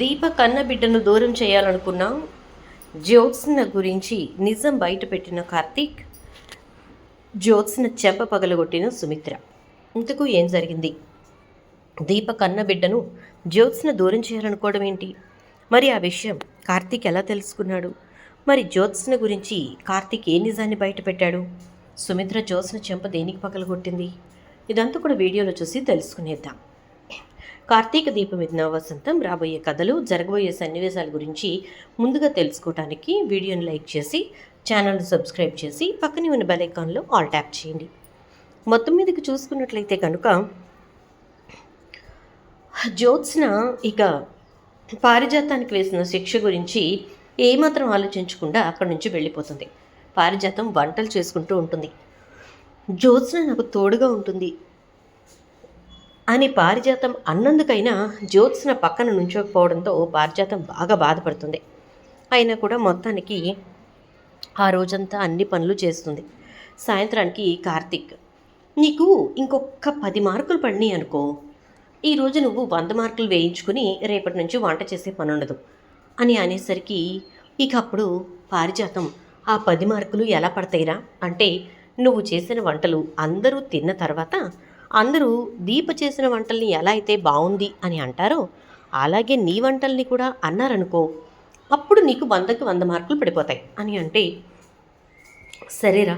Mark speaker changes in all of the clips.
Speaker 1: దీప కన్న బిడ్డను దూరం చేయాలనుకున్న జ్యోత్స్న గురించి నిజం బయటపెట్టిన కార్తీక్ జ్యోత్స్న చెంప పగలగొట్టిన సుమిత్ర. ఇంతకు ఏం జరిగింది? దీప కన్న బిడ్డను జ్యోత్స్న దూరం చేయాలనుకోవడం ఏంటి? మరి ఆ విషయం కార్తీక్ ఎలా తెలుసుకున్నాడు? మరి జ్యోత్స్న గురించి కార్తీక్ ఏ నిజాన్ని బయటపెట్టాడు? సుమిత్ర జ్యోత్స్న చెంప దేనికి పగలగొట్టింది? ఇదంతా కూడా వీడియోలో చూసి తెలుసుకునేద్దాం. కార్తీక దీపం ఇది వసంతం రాబోయే కథలు జరగబోయే సన్నివేశాల గురించి ముందుగా తెలుసుకోవడానికి వీడియోని లైక్ చేసి ఛానల్ని సబ్స్క్రైబ్ చేసి పక్కనే ఉన్న బెల్ ఐకాన్లో ఆల్ ట్యాప్ చేయండి. మొత్తం మీదకి చూసుకున్నట్లయితే కనుక జ్యోత్స్న ఇక పారిజాతానికి వేసిన శిక్ష గురించి ఏమాత్రం ఆలోచించకుండా అక్కడి నుంచి వెళ్ళిపోతుంది. పారిజాతం వంటలు చేసుకుంటూ ఉంటుంది. జ్యోత్స్న నాకు తోడుగా ఉంటుంది. అని పారిజాతం అన్నందుకైనా జ్యోత్స్న పక్కన నుంచోకపోవడంతో పారిజాతం బాగా బాధపడుతుంది. అయినా కూడా మొత్తానికి ఆ రోజంతా అన్ని పనులు చేస్తుంది. సాయంత్రానికి కార్తీక్ నీకు ఇంకొక పది మార్కులు పడినాయి అనుకో. ఈరోజు నువ్వు వంద మార్కులు వేయించుకుని రేపటి నుంచి వంట చేసే పని ఉండదు అని అనేసరికి ఇక అప్పుడు పారిజాతం ఆ పది మార్కులు ఎలా పడతాయిరా? అంటే నువ్వు చేసిన వంటలు అందరూ తిన్న తర్వాత అందరూ దీప చేసిన వంటల్ని ఎలా అయితే బాగుంది అని అంటారో అలాగే నీ వంటల్ని కూడా అన్నారనుకో అప్పుడు నీకు వందకి వంద మార్కులు పడిపోతాయి అని అంటే సరేరా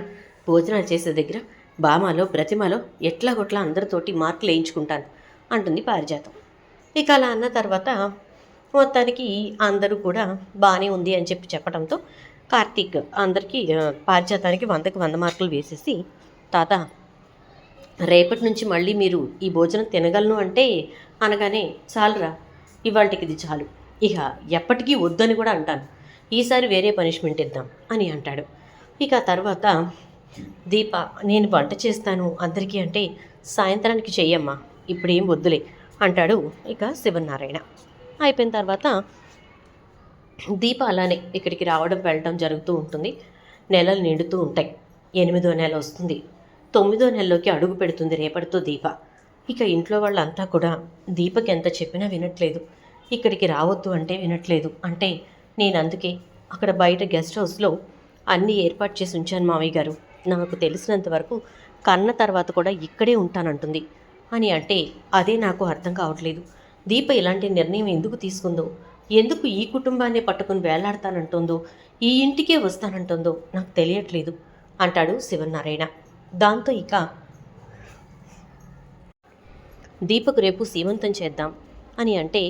Speaker 1: భోజనాలు చేసే దగ్గర బామాలో ప్రతిమలో ఎట్లా కొట్లా అందరితోటి మార్కులు వేయించుకుంటాను అంటుంది పారిజాతం. ఇక అలా అన్న తర్వాత మొత్తానికి అందరూ కూడా బాగానే ఉంది అని చెప్పి చెప్పడంతో కార్తీక్ అందరికీ పారిజాతానికి వందకి వంద మార్కులు వేసేసి తాత రేపటి నుంచి మళ్ళీ మీరు ఈ భోజనం తినగలను అంటే అనగానే చాలురా ఇవాళకి ఇది చాలు. ఇక ఎప్పటికీ వద్దని కూడా అంటాను. ఈసారి వేరే పనిష్మెంట్ ఇద్దాం అని అంటాడు. ఇక ఆ తర్వాత దీప నేను వంట చేస్తాను అందరికీ అంటే సాయంత్రానికి చెయ్యమ్మా ఇప్పుడు ఏం వద్దులే అంటాడు ఇక శివనారాయణ. అయిపోయిన తర్వాత దీప అలానే ఇక్కడికి రావడం వెళ్ళడం జరుగుతూ ఉంటుంది. నెలలు నిండుతూ ఉంటాయి. ఎనిమిదో నెల వస్తుంది. తొమ్మిదో నెలలోకి అడుగు పెడుతుంది రేపటితో దీప. ఇక ఇంట్లో వాళ్ళంతా కూడా దీపకి ఎంత చెప్పినా వినట్లేదు. ఇక్కడికి రావద్దు అంటే వినట్లేదు. అంటే నేను అందుకే అక్కడ బయట గెస్ట్ హౌస్లో అన్నీ ఏర్పాటు చేసి ఉంచాను మావయ్య గారు. నాకు తెలిసినంత వరకు కన్న తర్వాత కూడా ఇక్కడే ఉంటానంటుంది. అని అంటే అదే నాకు అర్థం కావట్లేదు. దీప ఇలాంటి నిర్ణయం ఎందుకు తీసుకుందో ఎందుకు ఈ కుటుంబాన్ని పట్టుకుని వేలాడతానంటుందో ఈ ఇంటికే వస్తానంటుందో నాకు తెలియట్లేదు అంటాడు శివనారాయణ. దాంతో ఇక దీపకు రేపు సీమంతం చేద్దాం అని అంటే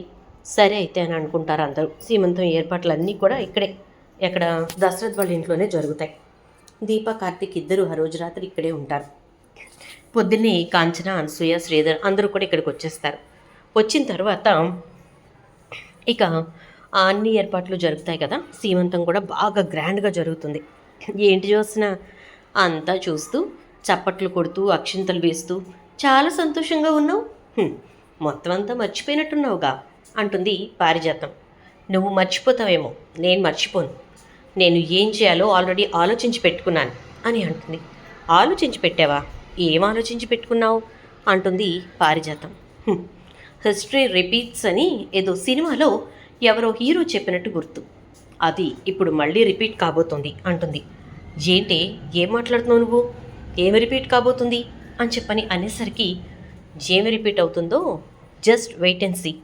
Speaker 1: సరే అయితే అని అనుకుంటారు అందరూ. సీమంతం ఏర్పాట్లన్నీ కూడా ఇక్కడే ఎక్కడ దశరథ్ వాళ్ళ ఇంట్లోనే జరుగుతాయి. దీప కార్తీక్ ఇద్దరు ఆ రోజు రాత్రి ఇక్కడే ఉంటారు. పొద్దున్నే కాంచన అనసూయ శ్రీధర్ అందరూ కూడా ఇక్కడికి వచ్చేస్తారు. వచ్చిన తర్వాత ఇక అన్ని ఏర్పాట్లు జరుగుతాయి కదా సీమంతం కూడా బాగా గ్రాండ్గా జరుగుతుంది. ఏంటి చూసినా అంతా చూస్తూ చప్పట్లు కొడుతూ అక్షింతలు వేస్తూ చాలా సంతోషంగా ఉన్నావు? మొత్తం అంతా మర్చిపోయినట్టున్నావుగా అంటుంది పారిజాతం. నువ్వు మర్చిపోతావేమో నేను మర్చిపోను. నేను ఏం చేయాలో ఆల్రెడీ ఆలోచించి పెట్టుకున్నాను అని అంటుంది. ఆలోచించి పెట్టావా? ఏం ఆలోచించి పెట్టుకున్నావు? అంటుంది పారిజాతం. హిస్టరీ రిపీట్స్ అని ఏదో సినిమాలో ఎవరో హీరో చెప్పినట్టు గుర్తు. అది ఇప్పుడు మళ్ళీ రిపీట్ కాబోతోంది అంటుంది. ఏంటి ఏం మాట్లాడుతున్నావు నువ్వు? ఏమి రిపీట్ కాబోతుంది? అని చెప్పని అనేసరికి ఏమి రిపీట్ అవుతుందో జస్ట్ వెయిట్ అండ్ సీ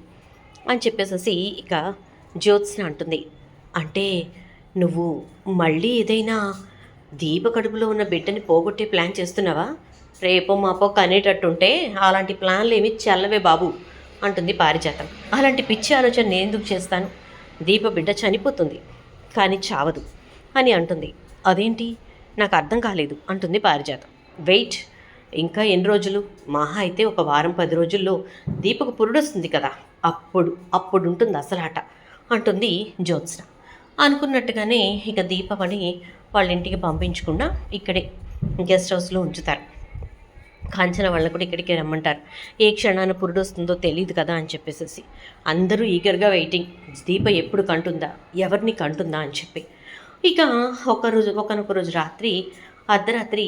Speaker 1: అని చెప్పేసేసి ఇక జ్యోత్స్న అంటుంది. అంటే నువ్వు మళ్ళీ ఏదైనా దీప కడుపులో ఉన్న బిడ్డని పోగొట్టే ప్లాన్ చేస్తున్నావా? రేపో మాపో కనేటట్టుంటే అలాంటి ప్లాన్లు ఏమి చల్లవే బాబు అంటుంది పారిజాతం. అలాంటి పిచ్చి ఆలోచన నేను ఎందుకు చేస్తాను? దీప బిడ్డ చనిపోతుంది కానీ చావదు అని అంటుంది. అదేంటి? నాకు అర్థం కాలేదు అంటుంది పారిజాతం. వెయిట్ ఇంకా ఎన్ని రోజులు? మహా అయితే ఒక వారం పది రోజుల్లో దీపకు పురుడొస్తుంది కదా. అప్పుడు అప్పుడు ఉంటుంది అసలు ఆట అంటుంది జ్యోత్స్న. అనుకున్నట్టుగానే ఇక దీపమని వాళ్ళ ఇంటికి పంపించకుండా ఇక్కడే గెస్ట్ హౌస్లో ఉంచుతారు. కాంచన వాళ్ళని కూడా ఇక్కడికి రమ్మంటారు. ఏ క్షణాన పురుడు వస్తుందో తెలియదు కదా అని చెప్పేసి అందరూ ఈగర్గా వెయిటింగ్. దీప ఎప్పుడు కంటుందా? ఎవరిని కంటుందా అని చెప్పి. ఇక ఒక రోజు ఒకనొక రోజు రాత్రి అర్ధరాత్రి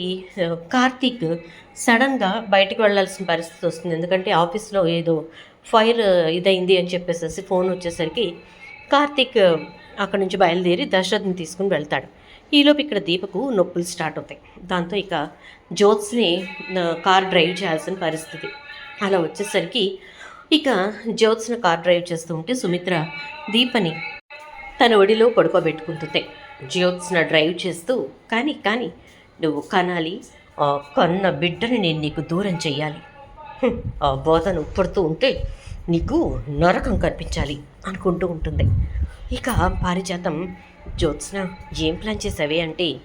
Speaker 1: కార్తీక్ సడన్గా బయటకు వెళ్ళాల్సిన పరిస్థితి వస్తుంది. ఎందుకంటే ఆఫీస్లో ఏదో ఫైర్ ఇదైంది అని చెప్పేసేసి ఫోన్ వచ్చేసరికి కార్తీక్ అక్కడి నుంచి బయలుదేరి దశరథ్ని తీసుకుని వెళ్తాడు. ఈలోపు ఇక్కడ దీపకు నొప్పులు స్టార్ట్ అవుతాయి. దాంతో ఇక జ్యోత్స్ని కార్ డ్రైవ్ చేయాల్సిన పరిస్థితి. అలా వచ్చేసరికి ఇక జ్యోత్స్న కార్ డ్రైవ్ చేస్తూ ఉంటే సుమిత్ర దీపని తన ఒడిలో పడుకోబెట్టుకుంటుంది జ్యోత్స్న డ్రైవ్ చేస్తూ కానీ కానీ నువ్వు కనాలి ఆ కన్న బిడ్డని నేను నీకు దూరం చెయ్యాలి. ఆ బోధను పడుతూ ఉంటే నీకు నరకం కనిపించాలి అనుకుంటూ ఉంటుంది. ఇక పారిజాతం జ్యోత్స్న ఏం ప్లాన్ చేసావే అంటే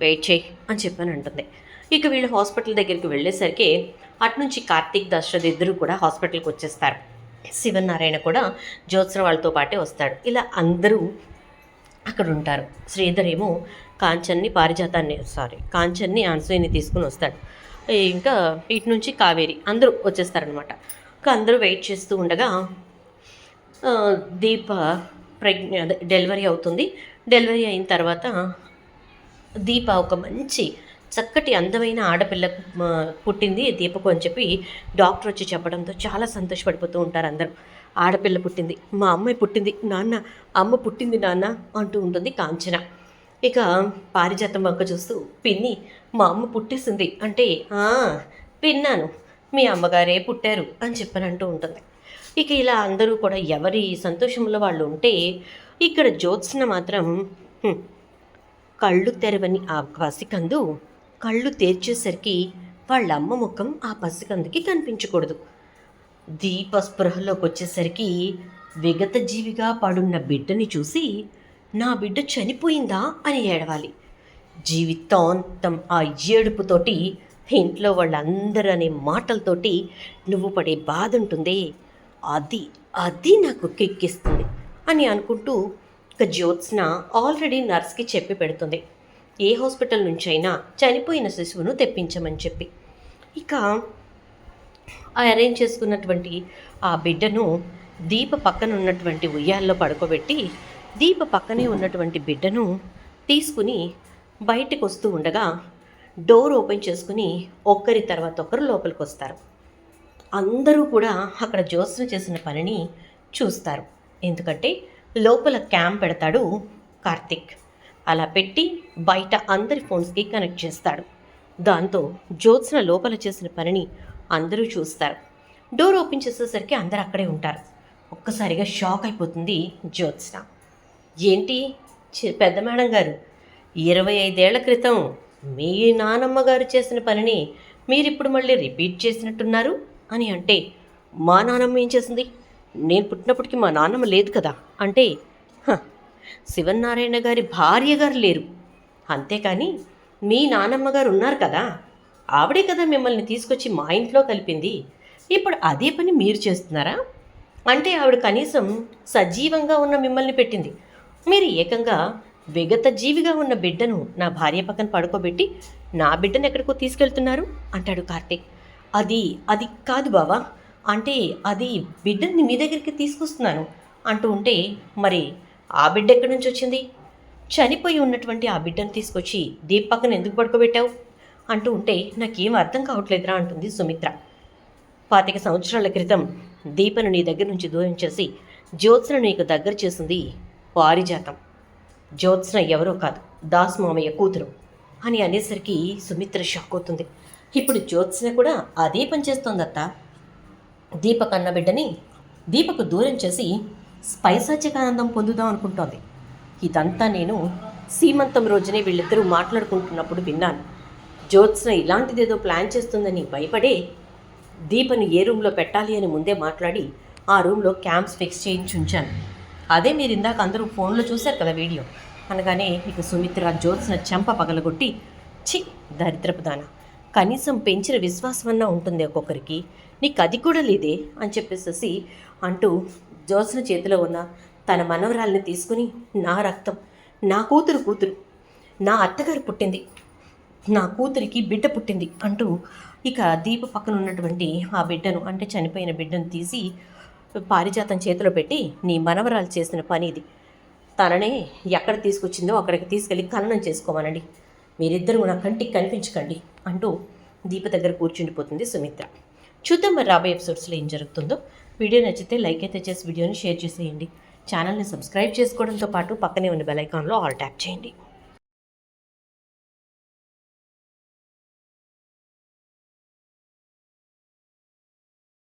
Speaker 1: వెయిట్ చేయి అని చెప్పని అంటుంది ఇక వీళ్ళు హాస్పిటల్ దగ్గరికి వెళ్ళేసరికి అటునుంచి కార్తీక్ దశరథ్ ఇద్దరు కూడా హాస్పిటల్కి వచ్చేస్తారు. శివనారాయణ కూడా జ్యోత్స్న వాళ్ళతో పాటే వస్తాడు. ఇలా అందరూ అక్కడ ఉంటారు శ్రీధర్ ఏమో కాంచన్ని పారిజాతాన్ని సారీ కాంచన్ని అనసూయని తీసుకుని వస్తాడు. ఇంకా ఇటు నుంచి కావేరి అందరూ వచ్చేస్తారనమాట ఇంకా అందరూ వెయిట్ చేస్తూ ఉండగా దీప ప్రజ్ఞ అదే డెలివరీ అవుతుంది. డెలివరీ అయిన తర్వాత దీప ఒక మంచి చక్కటి అందమైన ఆడపిల్ల పుట్టింది దీపకు అని చెప్పి డాక్టర్ వచ్చి చెప్పడంతో చాలా సంతోషపడిపోతూ ఉంటారు అందరూ. ఆడపిల్ల పుట్టింది మా అమ్మాయి పుట్టింది నాన్న అమ్మ పుట్టింది నాన్న అంటూ ఉంటుంది కాంచన. ఇక పారిజాతం వంక చూస్తూ పిన్ని మా అమ్మ పుట్టేసింది అంటే పిన్నాను మీ అమ్మగారే పుట్టారు అని చెప్పని అంటూ ఉంటుంది. ఇక ఇలా అందరూ కూడా ఎవరి సంతోషంలో వాళ్ళు ఉంటే ఇక్కడ జ్యోత్స్న మాత్రం కళ్ళు తెరవని ఆ పసికందు కళ్ళు తెరిచేసరికి వాళ్ళ అమ్మ ముఖం ఆ పసికందుకి కనిపించకూడదు. దీప స్పృహలోకి వచ్చేసరికి విగత జీవిగా పడున్న బిడ్డని చూసి నా బిడ్డ చనిపోయిందా? అని ఏడవాలి. జీవితాంతం ఆ ఏడుపుతోటి ఇంట్లో వాళ్ళందరూ అనే మాటలతోటి నువ్వు పడే బాధ ఉంటుంది అది అది నాకు కిక్కిస్తుంది అని అనుకుంటూ ఇక జ్యోత్స్న ఆల్రెడీ నర్స్కి చెప్పి పెడుతుంది. ఏ హాస్పిటల్ నుంచి అయినా చనిపోయిన శిశువును తెప్పించమని చెప్పి. ఇక ఆ అరేంజ్ చేసుకున్నటువంటి ఆ బిడ్డను దీప పక్కన ఉన్నటువంటి ఉయ్యాల్లో పడుకోబెట్టి దీప పక్కనే ఉన్నటువంటి బిడ్డను తీసుకుని బయటకు వస్తూ ఉండగా డోర్ ఓపెన్ చేసుకుని ఒక్కరి తర్వాత ఒకరు లోపలికి వస్తారు. అందరూ కూడా అక్కడ జ్యోత్స్న చేసిన పనిని చూస్తారు. ఎందుకంటే లోపల క్యాంప్ పెడతాడు కార్తిక్. అలా పెట్టి బయట అందరి ఫోన్స్కి కనెక్ట్ చేస్తాడు. దాంతో జ్యోత్స్న లోపల చేసిన పనిని అందరూ చూస్తారు. డోర్ ఓపెన్ చేసేసరికి అందరు అక్కడే ఉంటారు. ఒక్కసారిగా షాక్ అయిపోతుంది జ్యోత్స్న. ఏంటి? పెద్ద మేడం గారు ఇరవై ఐదేళ్ళ క్రితం మీ నానమ్మ గారు చేసిన పనిని మీరిప్పుడు మళ్ళీ రిపీట్ చేసినట్టున్నారు? అని అంటే మా నానమ్మ ఏం చేసింది? నేను పుట్టినప్పటికీ మా నాన్నమ్మ లేదు కదా? అంటే "హ, శివనారాయణ గారి భార్య గారు లేరు. అంతేకాని మీ నానమ్మ గారు ఉన్నారు కదా? ఆవిడే కదా మిమ్మల్ని తీసుకొచ్చి మా ఇంట్లో కలిపింది. ఇప్పుడు అదే పని మీరు చేస్తున్నారా? అంటే ఆవిడ కనీసం సజీవంగా ఉన్న మిమ్మల్ని పెట్టింది. మీరు ఏకంగా విగత జీవిగా ఉన్న బిడ్డను నా భార్య పక్కన పడుకోబెట్టి నా బిడ్డను ఎక్కడికో తీసుకెళ్తున్నారు? అంటాడు కార్తీక్. అది అది కాదు బావా. అంటే అది బిడ్డని మీ దగ్గరికి తీసుకొస్తున్నాను అంటూ ఉంటే మరి ఆ బిడ్డ ఎక్కడి నుంచి వచ్చింది? చనిపోయి ఉన్నటువంటి ఆ బిడ్డను తీసుకొచ్చి దీప్ పక్కన ఎందుకు పడుకోబెట్టావు? అంటూ ఉంటే నాకేం అర్థం కావట్లేదురా అంటుంది సుమిత్ర. పాతిక సంవత్సరాల క్రితం దీపను నీ దగ్గర నుంచి దూరం చేసి జ్యోత్స్న నీకు దగ్గర చేసింది పారిజాతం. జ్యోత్స్న ఎవరో కాదు దాస్ మామయ్య కూతురు అని అనేసరికి సుమిత్ర షాక్ అవుతుంది. ఇప్పుడు జ్యోత్స్న కూడా అదే పనిచేస్తోందత్త దీపక్ అన్న బిడ్డని దీపకు దూరం చేసి స్పైసాచకానందం పొందుదాం అనుకుంటోంది. ఇదంతా నేను సీమంతం రోజునే వీళ్ళిద్దరూ మాట్లాడుకుంటున్నప్పుడు విన్నాను. జ్యోత్స్న ఇలాంటిదేదో ప్లాన్ చేస్తుందని భయపడే దీపని ఏ రూమ్లో పెట్టాలి అని ముందే మాట్లాడి ఆ రూమ్లో క్యాంప్స్ ఫిక్స్ చేయించి ఉంచాను. అదే మీరు ఇందాక అందరూ ఫోన్లో చూశారు కదా వీడియో. అనగానే ఇక సుమిత్ర జ్యోత్స్న చెంప పగలగొట్టి చి దరిద్రపు దాన కనీసం పెంచిన విశ్వాసం అన్నా ఉంటుంది ఒక్కొక్కరికి. నీకు అది కూడా లేదే అని చెప్పేసేసి అంటూ జ్యోత్స్న చేతిలో ఉన్న తన మనవరాల్ని తీసుకుని నా రక్తం నా కూతురు కూతురు నా అత్తగారు పుట్టింది. నా కూతురికి బిడ్డ పుట్టింది అంటూ ఇక దీప పక్కన ఉన్నటువంటి ఆ బిడ్డను అంటే చనిపోయిన బిడ్డను తీసి పారిజాతం చేతిలో పెట్టి నీ మనవరాలు చేసిన పని ఇది. తననే ఎక్కడ తీసుకొచ్చిందో అక్కడికి తీసుకెళ్ళి ఖననం చేసుకోమనండి. మీరిద్దరూ నా కంటికి కనిపించకండి అంటూ దీప దగ్గర కూర్చుండిపోతుంది సుమిత్ర. చూద్దాం మరి రాబోయే ఎపిసోడ్స్లో ఏం జరుగుతుందో. వీడియో నచ్చితే లైక్ అయితే చేసి వీడియోని షేర్ చేసేయండి. ఛానల్ని సబ్స్క్రైబ్ చేసుకోవడంతో పాటు పక్కనే ఉన్న బెల్ ఐకాన్లో ఆల్ ట్యాప్ చేయండి.